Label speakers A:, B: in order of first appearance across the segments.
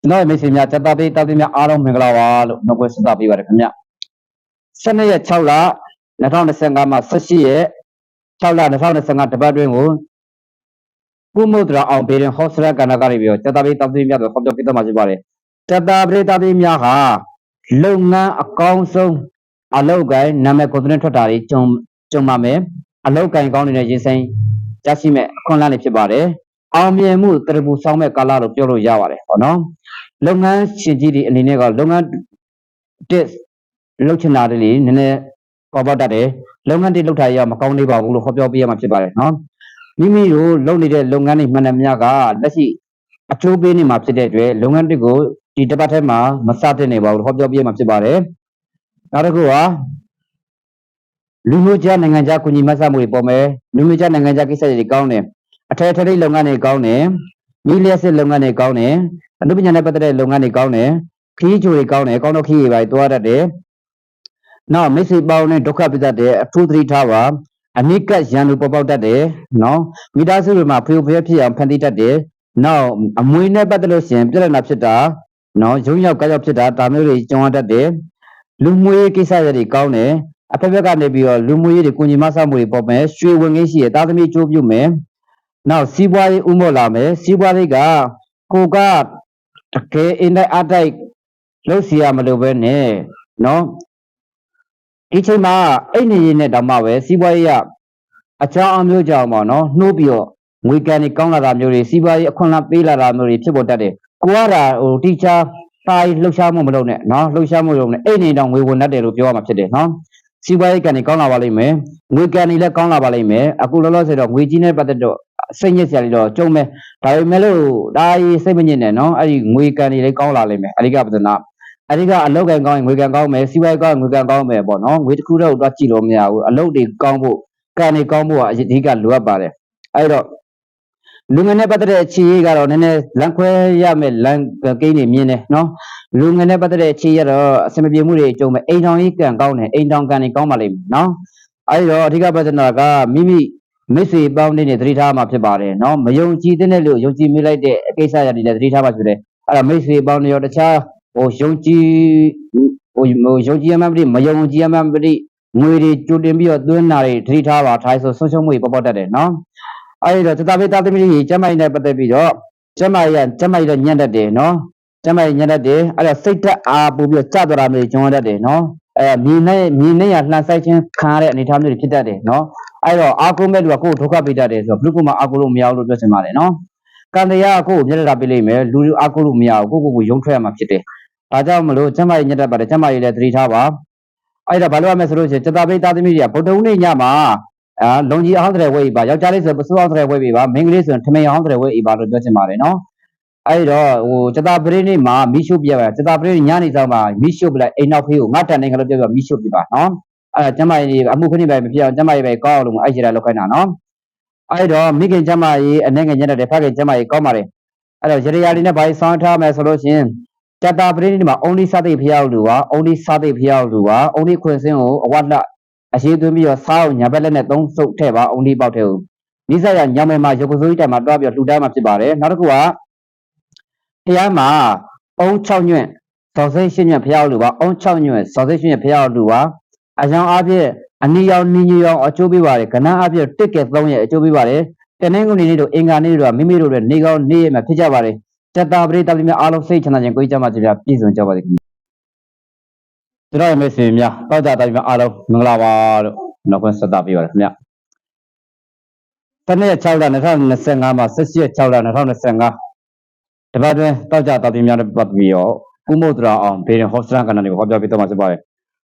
A: ကျွန်တော်ရဲ့မိတ်ဆွေများစက်တာပေးတောက်ပေးများအားလုံးမင်္ဂလာပါလို့နှုတ်ခွန်းဆက်တာပေးပါတယ်ခင်ဗျ12ရက်6လ2025မှာ18ရက်6လ2025တပတ်တွင်းကိုကုမုဒ္ဒရာအောင်ဘေရင်ဟော့စရကနာကနေပြီးတော့စက်တာပေးတောက်ပေးများတော့ဟောပြောပြတော့မှာဖြစ်ပါတယ်စက်တာပေးတောက်ပေးများဟာလုပ်ငန်းအကောင်းဆုံးအလုပ်ကိုင်းနာမည်ကိုယ်တိုင်ထွက်တာတွေကြုံကြုံပါမယ်အလုပ်ကိုင်းကောင်းနေတဲ့ရင်ဆိုင်ရရှိမဲ့အခွင့်အလမ်းတွေဖြစ်ပါတယ် အောင်မြင်မှုတရပူဆောင်မဲ့ကာလလို့ပြောလို့ရပါတယ်ဟောနော်လုပ်ငန်းရှင်ကြီးတွေအနေနဲ့ကလုပ်ငန်းတစ်လုပ်ချင်တာတွေလေနည်းနည်းပေါ်ပေါက်တတ်တယ်လုပ်ငန်းတစ်လုပ်ထားရမကောင်းသေးပါဘူးလို့ဟောပြောပေးရမှာဖြစ်ပါတယ်နော်မိမိတို့လုပ်နေတဲ့လုပ်ငန်းတွေမှန်တယ်များကလက်ရှိအကျိုးပေးနေမှာဖြစ်တဲ့အတွက်လုပ်ငန်းတစ်ကိုဒီတစ်ပတ်ထဲမှာမစတင်နေပါဘူးလို့ဟောပြောပေးရမှာဖြစ်ပါတယ်နောက်တစ်ခုကလူမျိုးခြားနိုင်ငံခြားကုညီမဆမှုတွေပေါ်မယ်လူမျိုးခြားနိုင်ငံခြားကိစ္စတွေကောင်းတယ် အထက်ထရိတ်လုပ်ငန်းတွေကောင်းတယ်မိလျက်စစ်လုပ်ငန်းတွေကောင်းတယ်အနုပညာနဲ့ပတ်သက်တဲ့လုပ်ငန်းတွေကောင်းတယ်ခရီးချိုတွေကောင်းတယ်ကောင်းတော့ခရီးတွေပါတွားတတ်တယ်နောက်မိတ်ဆွေပေါင်းနဲ့ဒုက္ခပြတတ်တယ်အထူးသတိထားပါအနိကရန်လူပေါ်ပေါက်တတ်တယ်နော်မိသားစုတွေမှာဖေဖျက်ဖြစ်အောင်ဖန်တီးတတ်တယ်နောက်အမွေနဲ့ပတ်သက်လို့ရှရင်ပြဿနာဖြစ်တာနော်ရုံရောက်ကြောက်ဖြစ်တာဒါမျိုးတွေကြုံရတတ်တယ်လူမှုရေးကိစ္စတွေကောင်းတယ်အဖက်ဖက်ကနေပြီးတော့လူမှုရေးတွေကိုညီမဆမှုတွေပေါ်မယ်ရွှေဝင်ငင်းရှိရတာသမီအကျိုးပြုမယ် နောက်စီးပွားရေးဥမော့လာမယ်စီးပွားရေးကကိုကတကယ်အင်းတိုက်အတိုက်လှုပ်စီရမလို့ပဲနဲ့နော်ဒီချိန်မှာအဲ့နေရင်းနဲ့တောင်မှပဲစီးပွားရေးကအကြောင်းအမျိုးကြောင့်ပေါ့နော်နှိုးပြီးတော့ငွေကန်တွေကောင်းလာတာမျိုးတွေစီးပွားရေးအခွင့်အလမ်းပေးလာတာမျိုးတွေဖြစ်ပေါ်တတ်တယ်ကိုကတာဟိုတီချာတာလှုပ်ရှားမှုမလုပ်နဲ့နော်လှုပ်ရှားမှုလုပ်နဲ့အဲ့နေတော့ငွေဝင်တတ်တယ်လို့ပြောရမှာဖြစ်တယ်နော် စီးပွားရေးကန်တွေကောင်းလာပါလိမ့်မယ်ငွေကန်တွေလည်းကောင်းလာပါလိမ့်မယ်အခုလောလောဆယ်တော့ငွေကြီးနဲ့ပတ်သက်တော့စိတ်ညစ်စရာတွေတော့ကြုံမယ်ဒါပေမဲ့လို့ဒါကြီးစိတ်မညစ်နဲ့နော်အဲ့ဒီငွေကန်တွေလည်းကောင်းလာလိမ့်မယ်အဓိကပဒနာအဓိကအလောက်ကန်ကောင်းရင်ငွေကန်ကောင်းမယ်စီးပွားရေးကောင်းရင်ငွေကန်ကောင်းမယ်ပေါ့နော်ငွေတစ်ခုတော့တော့ကြည့်လို့မရဘူးအလုပ်တွေကောင်းဖို့ကန်တွေကောင်းဖို့ကအဓိကလိုအပ်ပါတယ်အဲ့တော့ လူငယ်နဲ့ပတ်သက်တဲ့အခြေအရေးကတော့နည်းနည်းလမ်းခွဲရမယ်လမ်းကိန်းတွေမြင်တယ်နော်လူငယ်နဲ့ပတ်သက်တဲ့အခြေအရေးကတော့အဆင်မပြေမှုတွေကြုံမယ်အိမ်ထောင်ကြီးကံကောင်းတယ်အိမ်ထောင်ကံတွေကောင်းပါလိမ့်မယ်နော်အဲဒီတော့အဓိကပြဿနာကမိမိမိစေပေါင်းနေတဲ့သတိထားမှာဖြစ်ပါတယ်နော်မယုံကြည်တဲ့လို့ယုံကြည်မိလိုက်တဲ့ကိစ္စရတယ်လည်းသတိထားပါဆိုတယ်အဲ့ဒါမိစေပေါင်းနေရောတခြားဟိုယုံကြည်ဟိုယုံကြည်မှန်ပတိမယုံကြည်မှန်ပတိငွေတွေကြိုတင်ပြီးတော့သွင်းတာတွေသတိထားပါထိုင်းဆိုဆုံးရှုံးမှုတွေပေါက်ပေါက်တတ်တယ်နော် အဲဒီတော့သတ္တဝိသတ္တမိရေကျမ်းမိုက်နဲ့ပတ်သက်ပြီးတော့ကျမ်းမိုက်ရကျမ်းမိုက်တော့ညံ့တတ်တယ်နော်ကျမ်းမိုက်ညံ့တတ်တယ်အဲ့ဒါစိတ်ဓာတ်အားပို့ပြီးတော့ကြသွားတာမျိုးကျွန်တော်တတ်တယ်နော်အဲမြင်နဲ့မြင်နဲ့ရလှန်ဆိုင်ခြင်းခံရတဲ့အနေအထားမျိုးတွေဖြစ်တတ်တယ်နော်အဲ့တော့အာကုမဲ့လူကကိုယ်ဒုက္ခပေးတတ်တယ်ဆိုတော့ဘုကုမအာကုလို့မရဘူးလို့ပြောချင်ပါတယ်နော်ကံတရားကိုယ်မျက်နှာပေးလိုက်မယ်လူလူအာကုလို့မရဘူးကိုကိုကိုယုံထွက်ရမှာဖြစ်တယ်ဒါကြောင့်မလို့ကျမ်းမိုက်ညံ့တတ်ပါတယ်ကျမ်းမိုက်လည်းသတိထားပါအဲ့ဒါဘာလို့ရမလဲဆိုလို့ရှိရင်စတပိတ်သားသမီးတွေကဗုဒ္ဓဦးနေ့ညမှာ အာလုံကြီးအောင်တဲ့ဝဲဤပါယောက်ျားလေးဆိုပစိုးအောင်တဲ့ဝဲဤပါမိန်းကလေးဆိုရင်ထမင်းအောင်တဲ့ဝဲဤပါလို့ပြောချင်ပါတယ်နော်အဲ့တော့ဟိုစတပရိနေ့မှာမိရှုပြပါစတပရိညနေဆောင်မှာမိရှုပလိုက်အိမ်နောက်ဖေးကိုငတ်တန်နေခလို့ပြောပြမိရှုပြပါနော်အဲ့ဒါကျမကြီးအမှုခဏပဲမဖြစ်အောင်ကျမကြီးပဲကောင်းအောင်လို့အဲ့ဒီလာလောက်ခိုင်းတာနော်အဲ့တော့မိခင်ကျမကြီးအနေငယ်ညက်တဲ့ဖခင်ကျမကြီးကောင်းပါတယ်အဲ့တော့ရရယာလေးနဲ့ဘာကြီးဆောင်းထားမယ်ဆိုလို့ရှင်တတပရိနိမှာအုံးလေးစားသိဖျောက်လူပါအုံးလေးစားသိဖျောက်လူပါအုံးလေးခွင်စင်းကိုအဝတ်လက် အရှိသွင်းပြီးတော့စားအောင်ညာဘက်လက်နဲ့သုံးစုပ်ထည့်ပါအုံးလေးပေါက်ထဲကိုနိစ္စရညောင်မယ်မှာရုပ်ကစိုးကြီးတိုင်မှာတွားပြီးတော့လှူဒါန်းမှာဖြစ်ပါတယ်နောက်တစ်ခုကတရားမှာအုံး6ညွန့်စော်စိတ်ရှင်းညွန့်ဖျောက်လူပါအုံး6ညွန့်စော်စိတ်ရှင်းညွန့်ဖျောက်လူပါအကြောင်းအပြည့်အနီရောင်နီညရောင်အကျိုးပေးပါတယ်ကဏ္ဍအပြည့်တစ်ကဲ3ရဲ့အကျိုးပေးပါတယ်တနင်္ဂနွေနေ့တို့အင်္ဂါနေ့တို့ကမိမိတို့ရဲ့နေကောင်းနေ့ရက်မှာဖြစ်ကြပါတယ်တတပရိသတ်များအားလုံးစိတ်ချမ်းသာခြင်းကိုယ်ကြမ်းပါခြင်းများပြည့်စုံကြပါစေခင်ဗျ ကျွန်တော်ရဲ့မိတ်ဆွေများတောက်ကြတိုင်းများအားလုံးမင်္ဂလာပါလို့နောက်ခွန်းဆက်တာပေးပါတယ်ခင်ဗျတနေ့6လ2025မှာ17 6လ2025တပတ်တွင်တောက်ကြတော်ပြည်များနဲ့ပတ်သက်ပြီးတော့ကုမုဒ္ဒရာအောင်ဘေရင်ဟော့စတန်ကဏ္ဍတွေကိုဟောပြောပေးတော့မှာဖြစ်ပါတယ်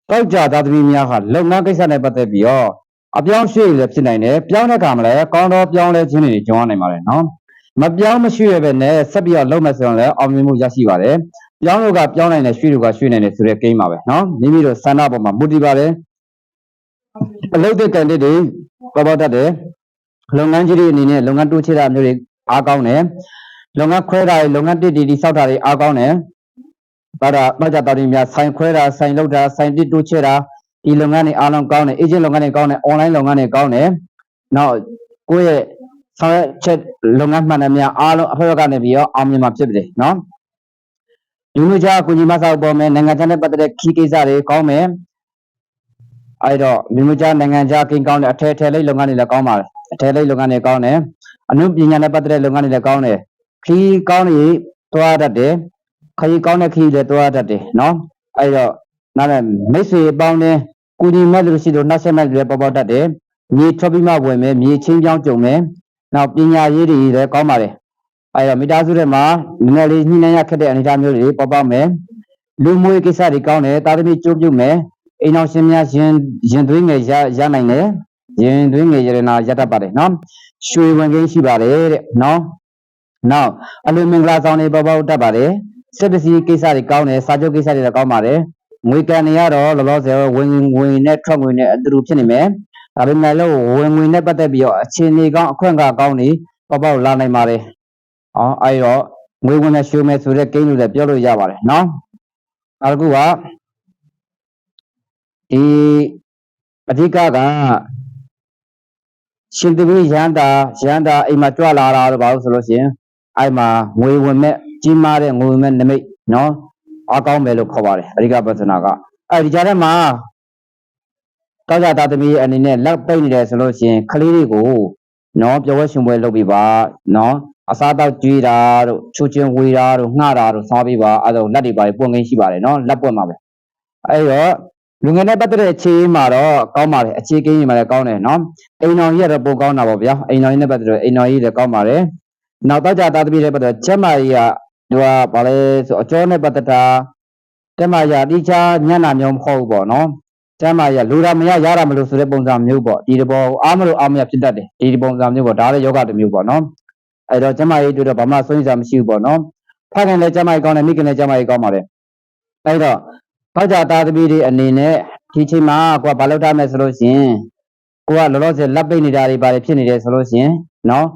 A: တောက်ကြသားသမီးများဟာလုပ်ငန်းကိစ္စနဲ့ပတ်သက်ပြီးတော့အပြောင်းရွှေ့လည်းဖြစ်နိုင်တယ်ပြောင်းတဲ့အခါမှာလည်းကောင်းတော့ပြောင်းလဲခြင်းတွေကြုံရနိုင်ပါတယ်နော်မပြောင်းမရွှေ့ရပဲနဲ့ဆက်ပြီးတော့လုပ်မယ်ဆိုရင်လည်းအောင်မြင်မှုရရှိပါတယ် ပြောင်းလို့ကပြောင်းနိုင်တယ်ရွှေ့လို့ကရွှေ့နိုင်တယ်ဆိုတဲ့ကိန်းပါပဲနော်မိမိတို့စန္ဒပေါ်မှာမူတည်ပါတယ်အလုပ်တဲ့ကန်တဲ့တွေပေါ်ပေါ်တတ်တယ်လုပ်ငန်းကြီးတွေအနေနဲ့လုပ်ငန်းတိုးချဲ့တာမျိုးတွေအားကောင်းတယ်လုပ်ငန်းခွဲတာတွေလုပ်ငန်းတစ်တီတီစောက်တာတွေအားကောင်းတယ်ဘာသာမကြတော်ရင်များဆိုင်ခွဲတာဆိုင်လောက်တာဆိုင်တစ်တိုးချဲတာဒီလုပ်ငန်းတွေအားလုံးကောင်းတယ်အေဂျင့်လုပ်ငန်းတွေကောင်းတယ် online လုပ်ငန်းတွေကောင်းတယ်နောက်ကိုယ့်ရဲ့ဆောင်ရွက်ချက်လုပ်ငန်းမှန်တယ်များအားလုံးအဖက်ဘက်ကနေပြီးတော့အောင်မြင်မှာဖြစ်တယ်နော် လူမျိုးခြားကုညီမဆောက်ပေါ်မယ်နိုင်ငံခြားနဲ့ပတ်သက်တဲ့ခီးကိစ္စတွေကောင်းမယ်အဲ့တော့လူမျိုးခြားနိုင်ငံခြားကိန်းကောင်းတဲ့အထည်ထည်လေးလုပ်ငန်းတွေလည်းကောင်းပါတယ်အထည်လေးလုပ်ငန်းတွေကောင်းတယ်အနုပညာနဲ့ပတ်သက်တဲ့လုပ်ငန်းတွေလည်းကောင်းတယ်ခီးကောင်းတွေတွားတတ်တယ်ခရီးကောင်းတဲ့ခီးတွေတွားတတ်တယ်နော်အဲ့တော့နောက်လည်းမိတ်ဆွေအပေါင်းနဲ့ကုညီမဲ့လူရှိလို့နှက်ဆက်မဲ့လူတွေပေါ်ပေါ်တတ်တယ်မြေထွက်ပြီးမှဝင်မယ်မြေချင်းပြောင်းကြုံမယ်နောက်ပညာရေးတွေလည်းကောင်းပါတယ် အဲတော့မိသားစုထဲမှာနည်းနည်းလေးညှိနှိုင်းရခက်တဲ့အနေအထားမျိုးတွေပေါ်ပေါက်မယ်လူမွေးကိစ္စတွေကောင်းတယ်တာသမီကျိုးပြုတ်မယ်အိမ်အောင်ရှင်များရင်ရင်သွေးငယ်ရရနိုင်တယ်ရင်သွေးငယ်ရတနာရတတ်ပါတယ်နော်ရွှေဝင်ကင်းရှိပါတယ်တဲ့နော်နောက်အလူမင်္ဂလာဆောင်တွေပေါ်ပေါက်တတ်ပါတယ်စက်ပစ္စည်းကိစ္စတွေကောင်းတယ်စာချုပ်ကိစ္စတွေလည်းကောင်းပါတယ်ငွေကန်တွေကတော့လောလောဆယ်ဝင်ငွေနဲ့ထွက်ငွေနဲ့အတူတူဖြစ်နေမယ်ဒါပေမဲ့လို့ဝင်ငွေနဲ့ပတ်သက်ပြီးတော့အခြေအနေကောင်းအခွင့်အကာကောင်းတွေပေါ်ပေါက်လာနိုင်ပါတယ် ဟောအဲဒီတော့ငွေဝင်နဲ့ရှုံးမယ်ဆိုတဲ့ကိန်းလို့လည်းပြောလို့ရပါတယ်နော်နောက်တစ်ခုကဒီအဓိကကရှင်သမီးရန်တာရန်တာအိမ်မှာကြွလာတာတော့ဘာလို့ဆိုလို့ရှိရင်အဲ့မှာငွေဝင်မဲ့ကြီးမားတဲ့ငွေဝင်မဲ့နမိတ်နော်အကောင်းပဲလို့ခေါ်ပါတယ်အဓိကပသနာကအဲ့ဒီကြားထဲမှာတောကြတာသမီးအနေနဲ့လက်ပိတ်နေတယ်ဆိုလို့ရှိရင်ကလေးတွေကိုနော်ပြောဝဲရှင်ပွဲလုပ်ပြီးပါနော် အစားတောက်ကြွေးတာတို့ချူချင်းဝေးတာတို့ငှတာတို့စားပြီးပါအဲ့ဒါလက်တွေပါပွင့်ငင်းရှိပါတယ်နော်လက်ပွင့်ပါပဲအဲ့တော့လူငယ်နဲ့ပတ်သက်တဲ့အခြေအမှာတော့ကောင်းပါတယ်အခြေကင်းရင်လည်းကောင်းတယ်နော်အိမ်တော်ကြီးကတော့ပိုကောင်းတာပေါ့ဗျာအိမ်တော်ကြီးနဲ့ပတ်သက်တဲ့အိမ်တော်ကြီးလည်းကောင်းပါတယ်နောက်တော့ကြတာသမီးနဲ့ပတ်သက်ချက်မကြီးကသူကဘာလဲဆိုအကျော်နဲ့ပတ်သက်တာတက်မရတိချာညံ့နာမျိုးမဟုတ်ဘူးပေါ့နော်ကျမ်းမာရလူတာမရရတာမလို့ဆိုတဲ့ပုံစံမျိုးပေါ့ဒီတဘောအားမလို့အားမရဖြစ်တတ်တယ်ဒီပုံစံမျိုးပေါ့ဒါလည်းယောဂတစ်မျိုးပေါ့နော် အဲ့တော့ကျမ်းမာရေးတွေ့တော့ဘာမှစိုးရိမ်စရာမရှိဘူးပေါ့နော်ဖခင်လည်းကျမ်းမာရေးကောင်းတယ်မိခင်လည်းကျမ်းမာရေးကောင်းပါတယ်အဲ့တော့ဘောက်ကြသားသမီးတွေအနေနဲ့ဒီချိန်မှာကိုကဘာလုပ်ထားမယ်ဆိုလို့ရှိရင်ကိုကလောလောဆယ်လက်ပိတ်နေတာတွေပါတယ်ဖြစ်နေတယ်ဆိုလို့ရှိရင်နော်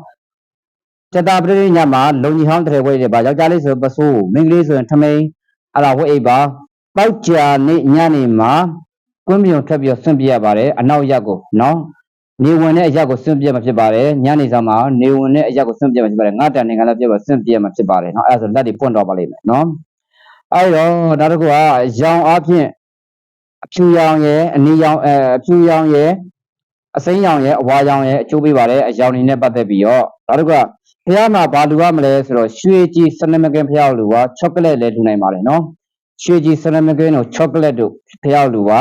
A: ကျက်တာပရိညတ်မှာလုံကြီးဟောင်းတရေဝဲတွေပါယောက်ျားလေးဆိုပစိုးမိန်းကလေးဆိုရင်ထမိန်အဲ့ဒါဝိအိပ်ပါပေါက်ကြာနေ့ညနေမှာကွင်းပြုံထွက်ပြီးတော့ဆွန့်ပြရပါတယ်အနောက်ရက်ကိုနော် နေဝင်တဲ့အရက်ကိုဆွန့်ပြမှာဖြစ်ပါတယ်ညနေဆောင်မှာနေဝင်တဲ့အရက်ကိုဆွန့်ပြမှာဖြစ်ပါတယ်ငါတန်နေကလည်းပြပါဆွန့်ပြမှာဖြစ်ပါတယ်နော်အဲ့ဒါဆိုလက်တွေပွင့်တော့ပါလိမ့်မယ်နော်အဲ့တော့နောက်တစ်ခုကရောင်အားဖြင့်အဖြူရောင်ရဲ့အနီရောင်အဲအဖြူရောင်ရဲ့အစိမ်းရောင်ရဲ့အဝါရောင်ရဲ့အကျိုးပေးပါတယ်အရောင်နေနဲ့ပတ်သက်ပြီးတော့နောက်တစ်ခုကဖះမှာဘာလူရမလဲဆိုတော့ရွှေကြည်စနမကင်ဖះလူကချောကလက်လည်းလူနိုင်ပါတယ်နော်ရွှေကြည်စနမကင်တို့ချောကလက်တို့ဖះလူပါ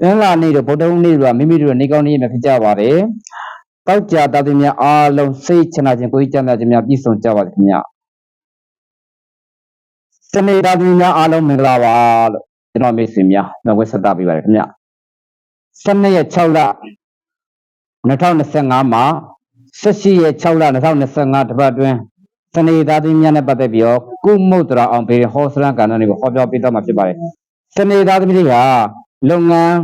A: သင်္လာနေ့တို့ဗုဒ္ဓဟူးနေ့တို့ကမိမိတို့နေကောင်းနေရမှာဖြစ်ကြပါတယ်။တောက်ကြတာသမီးများအားလုံးစိတ်ချမ်းသာခြင်းကိုယ်ကြီးချမ်းသာခြင်းများပြည့်စုံကြပါစေခင်ဗျာ။စနေတာသမီးများအားလုံးမင်္ဂလာပါလို့ကျွန်တော်မိတ်ဆွေများနှုတ်ဆက်တာပေးပါတယ်ခင်ဗျာ။စနေရက်6လ2025မှာ18ရက်6လ2025တပတ်အတွင်းစနေသားသမီးများနဲ့ပတ်သက်ပြီးတော့ကုမုတ်တရာအောင်ပေဟောစရန်ကဏ္ဍတွေကိုဟောပြောပေးတော့မှာဖြစ်ပါတယ်။စနေသားသမီးတွေက လုပ်ငန်း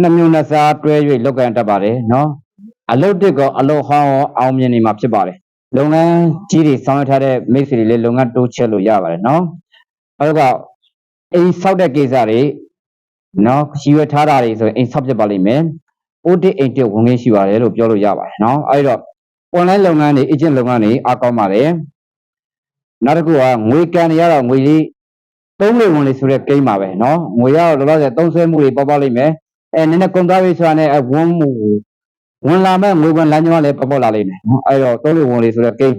A: နှစ်မျိုးနှစ်စားတွဲ၍လုပ်ကိုင်တတ်ပါတယ်နော်အလုပ်တစ်ကောအလုပ်ဟောင်းရောအောင်မြင်နေမှာဖြစ်ပါတယ်လုပ်ငန်းကြီးတွေဆောင်ရွက်ထားတဲ့မိတ်ဆွေတွေလည်းလုပ်ငန်းတိုးချဲ့လို့ရပါတယ်နော်အဲ့တော့အိမ်ဆောက်တဲ့ကိစ္စတွေနော်ရည်ရွယ်ထားတာတွေဆိုရင်အိမ်ဆောက်ပြပါလိမ့်မယ်အိုးတစ်အိမ်တစ်ဝင်ငင်းရှိပါတယ်လို့ပြောလို့ရပါတယ်နော်အဲ့တော့ online လုပ်ငန်းတွေ agent လုပ်ငန်းတွေအားကောင်းပါတယ်နောက်တစ်ခုကငွေကန်တွေရတော့ငွေလေး သုံးလေဝင်လေဆိုတဲ့ကိန်းပါပဲเนาะငွေရတော့လောလောဆယ်သုံးဆွဲမှုတွေပေါ်ပေါက်လိမ့်မယ်အဲနည်းနည်းကုန်သွားပြီဆိုတာနဲ့အဝန်းမှုဝင်လာမဲ့ငွေဝင်လမ်းကြောင်းကလည်းပေါ်ပေါက်လာလိမ့်မယ်เนาะအဲတော့သုံးလေဝင်လေဆိုတဲ့ကိန်း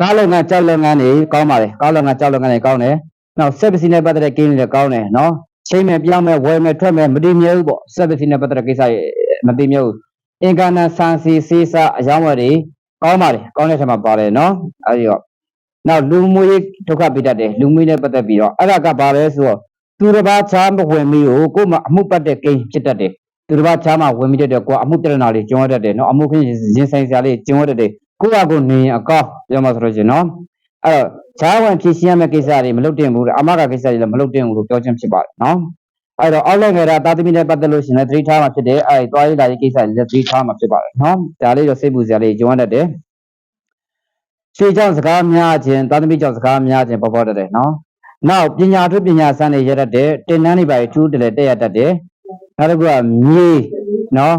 A: ကားလုပ်ငန်းကြောက်လုပ်ငန်းတွေကောင်းပါတယ်ကားလုပ်ငန်းကြောက်လုပ်ငန်းတွေကောင်းတယ်နောက်ဆက်ပစီနဲ့ပတ်သက်တဲ့ကိန်းတွေလည်းကောင်းတယ်เนาะချိန်မဲ့ပြောင်းမဲ့ဝယ်မဲ့ထွက်မဲ့မတည်မြဲဘူးပေါ့ဆက်ပစီနဲ့ပတ်သက်တဲ့ကိစ္စတွေမတည်မြဲဘူးအင်ကာနာဆန်စီစေးစားအယောင်းဝယ်တွေကောင်းပါတယ်ကောင်းတဲ့ထက်မှာပါတယ်เนาะအဲဒီတော့ နောက်လူမှုရေးဒုက္ခပေးတတ်တယ်လူမှုရေးနဲ့ပတ်သက်ပြီးတော့အဲ့ဒါကဘာလဲဆိုတော့သူတစ်ပါးချားမဝင်မီကိုကိုယ်မှအမှုပတ်တဲ့ကိန်းဖြစ်တတ်တယ်သူတစ်ပါးချားမှဝင်မိတတ်တယ်ကိုယ်အမှုတရဏလေးကျုံရတတ်တယ်နော်အမှုခင်းရင်ဆိုင်စရာလေးကျုံရတတ်တယ်ကိုယ့်အကိုနေရင်အကောင်းပြောမှဆိုလို့ရှင်နော်အဲ့တော့ချားဝင်ဖြည့်ရှင်းရမယ့်ကိစ္စတွေမလုပ်တင်ဘူးအမကကိစ္စတွေလည်းမလုပ်တင်ဘူးလို့ပြောခြင်းဖြစ်ပါတယ်နော်အဲ့တော့အောက်လိုက်ငယ်တာတာသမီနဲ့ပတ်သက်လို့ရှင်လည်းသတိထားမှဖြစ်တယ်အဲ့တွားရေးလာရေးကိစ္စတွေလည်းသတိထားမှဖြစ်ပါတယ်နော်ဒါလေးတော့စိတ်ပူစရာလေးကျုံရတတ်တယ် ရွှေကြောင့်စကားများခြင်းသာသမီကြောင့်စကားများခြင်းပေါ်ပေါ်တတ်တယ်နော်။နောက်ပညာထုပညာစမ်းနေရတတ်တယ်တင်နန်းတွေပါထူးတယ်လည်းတက်ရတတ်တယ်။နောက်တစ်ခုကမြေနော်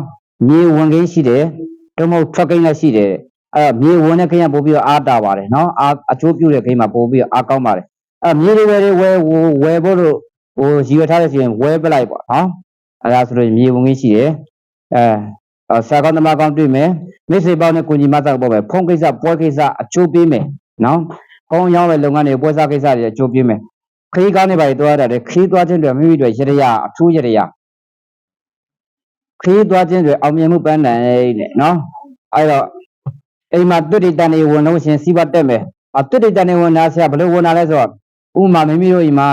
A: မြေဝင်ကိန်းရှိတယ်။တော့မဟုတ်ထွက်ကိန်းလည်းရှိတယ်အဲ့တော့မြေဝင်တဲ့ခင်းကပို့ပြီးတော့အားတာပါတယ်နော်အားအချိုးပြုတ်တဲ့ခင်းမှာပို့ပြီးတော့အားကောင်းပါတယ်အဲ့တော့မြေတွေဝယ်တွေဝယ်ဝယ်ဝယ်ဖို့လို့ဟိုရည်ရွယ်ထားတဲ့ဆိုရင်ဝယ်ပလိုက်ပေါ့နော်အဲ့ဒါဆိုလို့မြေဝင်ကြီးရှိတယ်အဲအဲ ဆာကောင်းသမားကောင်းတွေ့မယ်မိတ်ဆွေပေါင်းနဲ့ကိုကြီးမဆောက်ပေါ့ပဲဖုန်းကိစ္စပွဲကိစ္စအချိုးပေးမယ်နော်ဖုန်းရောင်းတဲ့လုပ်ငန်းတွေပွဲစားကိစ္စတွေအချိုးပေးမယ်ခရီးကားနေပါလေတွားရတယ်ခရီးသွားခြင်းတွေမိမိတို့ရရအထူးရရခရီးသွားခြင်းတွေအောင်မြင်မှုပန်းနိုင်တဲ့နော်အဲ့တော့အိမ်မှာတွတိတန်နေဝင်လို့ရှရင်စီးပွားတက်မယ်အတွတိတန်နေဝင်တာဆရာဘယ်လိုဝင်တာလဲဆိုတော့ဥပမာမိမိတို့အိမ်မှာ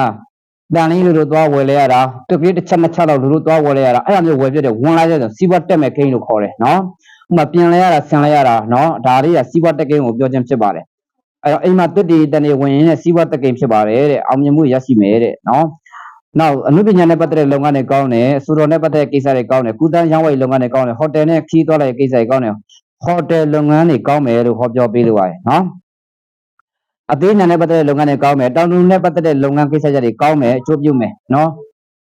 A: တန်လေးလူတို့သွားဝယ်လဲရတာတစ်ပြေးတစ်ချက်နှစ်ချက်တော့လူတို့သွားဝယ်လဲရတာအဲ့ဒါမျိုးဝယ်ပြတဲ့ဝင်လာတဲ့ဆိုစီးပွားတက်မဲ့ကိန်းလို့ခေါ်တယ်နော်ဥပမာပြင်လဲရတာဆင်လဲရတာနော်ဒါလေးကစီးပွားတက်ကိန်းကိုပြောခြင်းဖြစ်ပါတယ်အဲ့တော့အိမ်မှာတွတိတန်နေဝင်ရင်လည်းစီးပွားတက်ကိန်းဖြစ်ပါတယ်တဲ့အောင်မြင်မှုရရှိမယ်တဲ့နော်နောက်အမှုပညာနဲ့ပတ်သက်တဲ့လုပ်ငန်းတွေကောင်းတယ်စူတော်နဲ့ပတ်သက်တဲ့ကိစ္စတွေကောင်းတယ်ကုသန်းရောင်းဝယ်လုပ်ငန်းတွေကောင်းတယ်ဟိုတယ်နဲ့ခီးသွားတဲ့ကိစ္စတွေကောင်းတယ်ဟိုတယ်လုပ်ငန်းတွေကောင်းမယ်လို့ဟောပြောပေးလိုပါတယ်နော် အသေးညာနဲ့ပတ်သက်တဲ့လုပ်ငန်းတွေကောင်းမယ်တောင်တူနဲ့ပတ်သက်တဲ့လုပ်ငန်းကိစ္စတွေကောင်းမယ်အကျိုးပြုမယ်နော်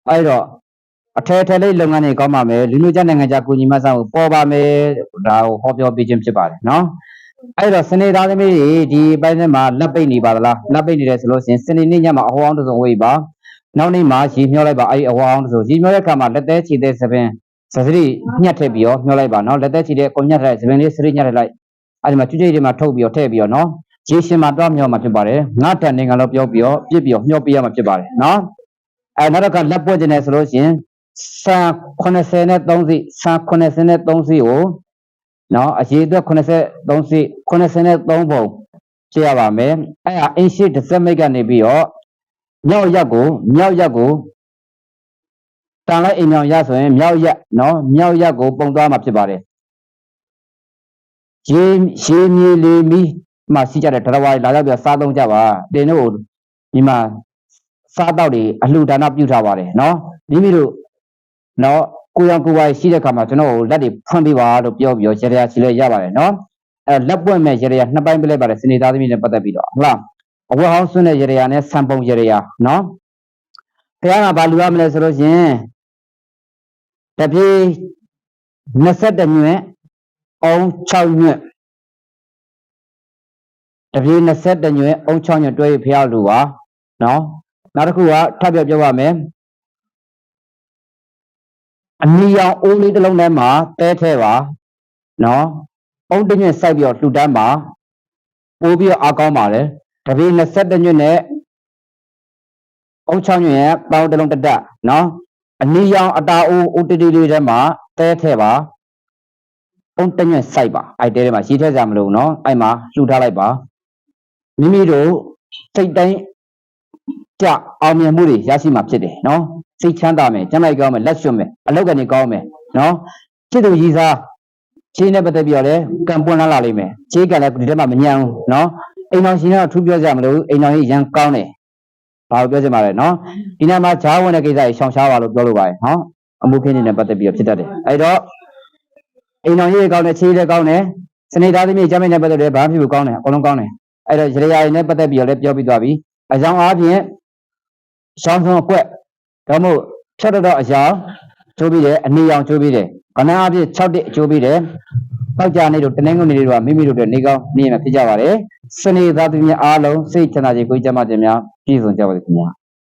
A: အဲ့တော့အထည်ထည်လေးလုပ်ငန်းတွေကောင်းပါမယ်လူလူကျနိုင်ငံခြားကိုညီမဆောင်ကိုပေါ်ပါမယ်ဒါကိုဟောပြောပေးခြင်းဖြစ်ပါတယ်နော်အဲ့တော့စနေသားသမီးတွေဒီအပိုင်းထဲမှာလက်ပိတ်နေပါသလားလက်ပိတ်နေတယ်ဆိုလို့ရှိရင်စနေနေ့ညမှာအဟောင်းတစ်စုံဝေးပါနောက်နေ့မှာရေမျောလိုက်ပါအဲ့ဒီအဝါအောင်ဆိုရေမျောတဲ့အခါမှာလက်သေးချီတဲ့သပင်စစရိညှက်ထည့်ပြီးတော့မျောလိုက်ပါနော်လက်သေးချီတဲ့ကိုညှက်ထည့်သပင်လေးစရိညှက်ထည့်လိုက်အဲ့ဒီမှာကျွတ်ကျွတ်တွေမှာထုတ်ပြီးတော့ထည့်ပြီးတော့နော် ရေရှင်မှာတော့မျောမှာဖြစ်ပါတယ်ငါတန်နေကလည်းပြောပြီးတော့ပြစ်ပြီးတော့မျောပေးရမှာဖြစ်ပါတယ်နော်အဲနောက်တစ်ခါလက်ပွက်ကျင်တယ်ဆိုလို့ရှိရင်ဆန်80နဲ့3စီဆန်80နဲ့3စီကိုနော်အရေအတွက်83စီ80နဲ့3ပုံဖြည့်ရပါမယ်အဲ့ဒါအင်းရှိတစ်စက်မိတ်ကနေပြီးတော့မြောက်ရက်ကိုမြောက်ရက်ကိုတန်လိုက်အိမ်မြောင်ရဆိုရင်မြောက်ရက်နော်မြောက်ရက်ကို ပုံသွားမှာဖြစ်ပါတယ်ရေရေမြေလေးမီ မှစီးကြတဲ့ဒရဝါလာရောက်ပြီးစားသုံးကြပါတင်တို့ဒီမှာစားတော့တွေအလှူဒါနပြုထားပါတယ်နော်မိမိတို့နော်ကိုရောင်ကိုဝါရှိတဲ့ခါမှာကျွန်တော်ကိုလက်တွေဖွင့်ပေးပါလို့ပြောပြီးတော့ရေရချီလဲရပါတယ်နော်အဲလက်ပွင့်မဲ့ရေရနှစ်ပိုင်းပြလိုက်ပါတယ်စနေသားသမီးနဲ့ပတ်သက်ပြီးတော့ဟုတ်လားအဝတ်ဟောင်းဆွတဲ့ရေရနဲ့ဆံပုံရေရနော်တရားကဘာလူရမလဲဆိုလို့ရှင်တပြေး22ညွန့်အောင်6ညွန့် တပြေး22ညွန့်အောင်6ညွန့်တွဲဖျားလူပါနော်နောက်တစ်ခုကထပ်ပြပြောပါမယ်အနီရောင်အိုးလေးတစ်လုံးထဲမှာတဲထဲပါနော်အုံးတစ်ညွန့်စိုက်ပြီးတော့လှူဒန်းပါပိုးပြီးတော့အားကောင်းပါတယ်တပြေး22ညွန့်နဲ့အုံး6ညွန့်ရဲ့ပေါင်းတစ်လုံးတစ်တက်နော်အနီရောင်အတာအိုးအိုးတီတီလေးထဲမှာတဲထဲပါအုံးတစ်ညွန့်စိုက်ပါအဲ့တဲထဲမှာရေးထည့်ကြမလို့နော်အဲ့မှာလှူထားလိုက်ပါ မိမိတို့စိတ်တိုင်းကြအောင်မြင်မှုတွေရရှိမှာဖြစ်တယ်နော်စိတ်ချမ်းသာမယ်ကျမ်းလိုက်ကောင်းမယ်လက်ရွှတ်မယ်အလောက်ကနေကောင်းမယ်နော်จิตသူရည်စားခြေနဲ့ပတ်သက်ပြီးတော့လည်းကံပွန်းလာလာလိမ့်မယ်ခြေကလည်းဒီထဲမှာမညံဘူးနော်အိမ်တော်ရှင်ကတော့ထူးပြောကြမလို့အိမ်တော်ကြီးရန်ကောင်းတယ်ဘာလို့ပြောချင်ပါလဲနော်ဒီနေ့မှာဂျားဝင်တဲ့ကိစ္စကြီးရှောင်ရှားပါလို့ပြောလိုပါတယ်နော်အမှုခင်းနေနဲ့ပတ်သက်ပြီးတော့ဖြစ်တတ်တယ်အဲ့တော့အိမ်တော်ကြီးကောင်းတယ်ခြေလည်းကောင်းတယ်စနေသားသမီးကျမ်းမိတ်နဲ့ပတ်သက်တယ်ဘာမှမဖြစ်ဘူးကောင်းတယ်အကုန်လုံးကောင်းတယ် အဲ့တော့ရရရနဲ့ပတ်သက်ပြီးတော့လည်းပြောပြီးသွားပြီအကြောင်းအားဖြင့်ရှောင်းဆုံးအကွက်ဒါမို့ဖြတ်တော့အရာချိုးပြီးတယ်အနေအောင်ချိုးပြီးတယ်ခဏအပြည့်6တစ်အချိုးပြီးတယ်ပောက်ကြနေတို့တနင်္ဂနွေနေ့တို့ကမိမိတို့တွေနေကောင်းနေရမှာဖြစ်ကြပါတယ်စနေသားသမီးများအားလုံးစိတ်ချမ်းသာခြင်းကိုယ်ကျမ်းမာခြင်းများပြည့်စုံကြပါစေခင်ဗျာ